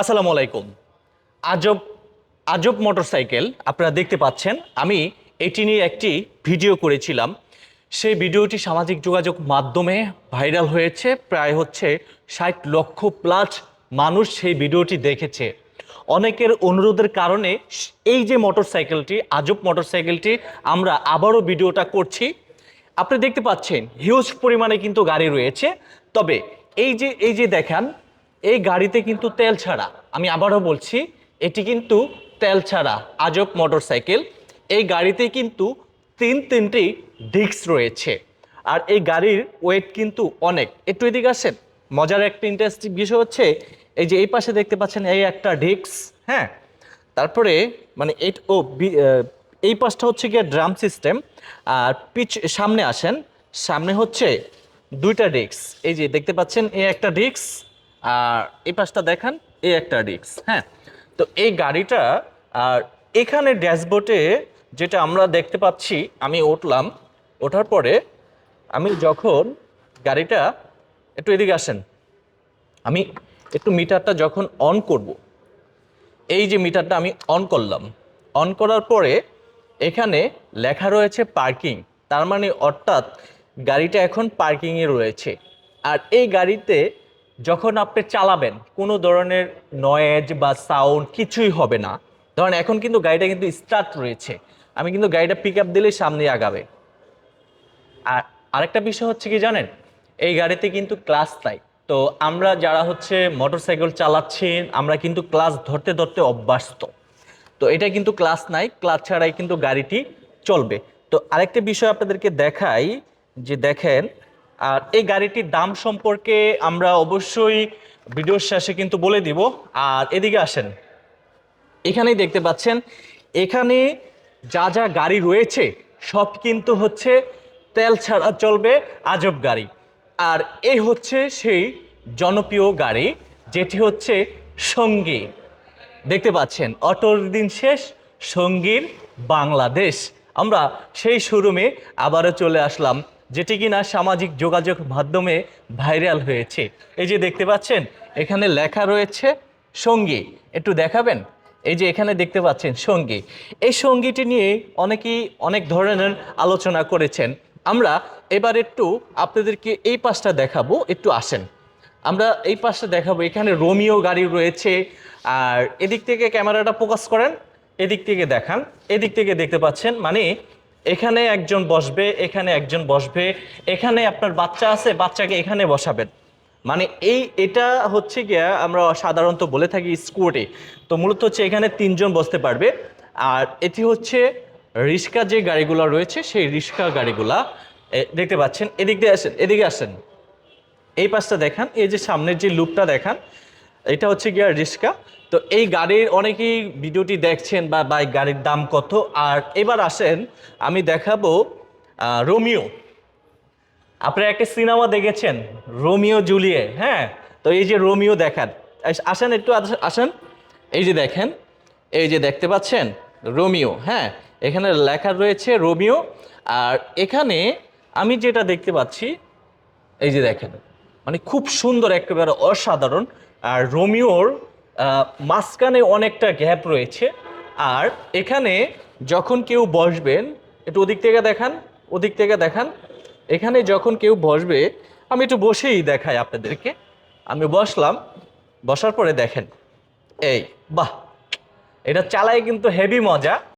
আসসালামু আলাইকুম। আজব আজব মোটরসাইকেল আপনারা দেখতে পাচ্ছেন। আমি এটি নিয়ে একটি ভিডিও করেছিলাম। সেই ভিডিওটি সামাজিক যোগাযোগ মাধ্যমে ভাইরাল হয়েছে। প্রায় হচ্ছে ষাট লক্ষ প্লাস মানুষ সেই ভিডিওটি দেখেছে। অনেকের অনুরোধের কারণে এই যে মোটরসাইকেলটি, আজব মোটরসাইকেলটি, আমরা আবারও ভিডিওটা করছি। আপনি দেখতে পাচ্ছেন হিউজ পরিমাণে কিন্তু গাড়ি রয়েছে। তবে এই যে এই যে দেখান এই গাড়িতে কিন্তু তেল ছাড়া। আমি আবারও বলছি, এটি কিন্তু তেল ছাড়া আজব মোটরসাইকেল। এই গাড়িতে কিন্তু তিন তিনটি ডিস্ক রয়েছে। আর এই গাড়ির ওয়েট কিন্তু অনেক। একটু এদিকে আসেন। মজার একটা ইন্টারেস্টিং বিষয় হচ্ছে, এই যে এই পাশে দেখতে পাচ্ছেন এই একটা ডিস্ক হ্যাঁ? তারপরে মানে এই ও এই পাশটা হচ্ছে গিয়ে ড্রাম সিস্টেম আর পিচ সামনে আসেন। সামনে হচ্ছে দুইটা ডিস্ক এই যে দেখতে পাচ্ছেন, এই একটা ডিস্ক আর এই পাশটা দেখান এই একটা ডিস্ক হ্যাঁ? তো এই গাড়িটা, আর এখানে ড্যাশবোর্ডে যেটা আমরা দেখতে পাচ্ছি, আমি উঠলাম, ওঠার পরে আমি যখন গাড়িটা একটু এদিকে আসেন, আমি একটু মিটারটা যখন অন করব, এই যে মিটারটা আমি অন করলাম অন করার পরে এখানে লেখা রয়েছে পার্কিং তার মানে অর্থাৎ গাড়িটা এখন পার্কিংয়ে রয়েছে। আর এই গাড়িতে যখন আপনি চালাবেন, কোনো ধরনের নয়েজ বা সাউন্ড কিছুই হবে না। ধরেন, এখন কিন্তু গাড়িটা কিন্তু স্টার্ট রয়েছে। আমি কিন্তু গাড়িটা পিক আপ দিলেই সামনে আগাবে। আর আরেকটা বিষয় হচ্ছে কি জানেন? এই গাড়িতে কিন্তু ক্লাস নাই। তো আমরা যারা হচ্ছে মোটরসাইকেল চালাচ্ছি, আমরা কিন্তু ক্লাস ধরতে ধরতে অভ্যস্ত। তো এটা কিন্তু ক্লাস নাই ক্লাস ছাড়াই কিন্তু গাড়িটি চলবে। তো আরেকটা বিষয় আপনাদেরকে দেখাই, যে দেখেন আর এই গাড়িটির দাম সম্পর্কে আমরা অবশ্যই ভিডিওর শেষে কিন্তু বলে দিব। আর এদিকে আসেন। এখানেই দেখতে পাচ্ছেন, এখানে যা যা গাড়ি রয়েছে, সব কিন্তু হচ্ছে তেল ছাড়া চলবে আজব গাড়ি। আর এই হচ্ছে সেই জনপ্রিয় গাড়ি, যেটি হচ্ছে সঙ্গী। দেখতে পাচ্ছেন, অটোর দিন শেষ, সঙ্গীর বাংলাদেশ। আমরা সেই শোরুমে আবারও চলে আসলাম। যেটি কিনা সামাজিক যোগাযোগ মাধ্যমে ভাইরাল হয়েছে। এই যে দেখতে পাচ্ছেন, এখানে লেখা রয়েছে সঙ্গী। একটু দেখাবেন? এই যে এখানে দেখতে পাচ্ছেন সঙ্গী। এই সঙ্গীটি নিয়ে অনেকেই অনেক ধরনের আলোচনা করেছেন। আমরা এবার একটু আপনাদেরকে এই পাশটা দেখাবো। একটু আসেন। আমরা এই পাশটা দেখাবো। এখানে রোমিও গাড়ি রয়েছে। আর এদিক থেকে ক্যামেরাটা ফোকাস করেন, এদিক থেকে দেখান। এদিক থেকে দেখতে পাচ্ছেন মানে এখানে একজন বসবে, এখানে একজন বসবে, এখানে আপনার বাচ্চা আছে, বাচ্চাকে এখানে বসাবেন। মানে এই, এটা হচ্ছে গিয়া আমরা সাধারণত বলে থাকি স্কুটি তো মূলত হচ্ছে এখানে তিনজন বসতে পারবে। আর এটি হচ্ছে রিক্সা যে গাড়িগুলো রয়েছে, সেই রিক্সা গাড়িগুলা দেখতে পাচ্ছেন? এদিক দিয়ে আসেন, এদিকে আসেন। এই পাশটা দেখান, এই যে সামনের যে লুকটা দেখান এটা হচ্ছে গিয়া রিক্সা তো এই গাড়ির অনেকেই ভিডিওটি দেখছেন বা বাইক গাড়ির দাম কত। আর এবার আসেন, আমি দেখাবো রোমিও। আপনারা একটা সিনেমা দেখেছেন, রোমিও জুলিয়ে হ্যাঁ? তো এই যে রোমিও দেখান। আস- আসেন একটু, আস- আসেন। এই যে দেখেন, এই যে দেখতে পাচ্ছেন, রোমিও হ্যাঁ? এখানে লেখা রয়েছে রোমিও। আর এখানে আমি যেটা দেখতে পাচ্ছি, এই যে দেখেন। মানে খুব সুন্দর, একেবারে অসাধারণ। আর রোমিওর মাঝখানে অনেকটা গ্যাপ রয়েছে। আর এখানে যখন কেউ বসবেন, একটু ওদিক থেকে দেখান, ওদিক থেকে দেখান। এখানে যখন কেউ বসবে, আমি একটু বসেই দেখাই আপনাদেরকে। আমি বসলাম, বসার পরে দেখেন। এই, বাহ! এটা চালায় কিন্তু হেভি মজা।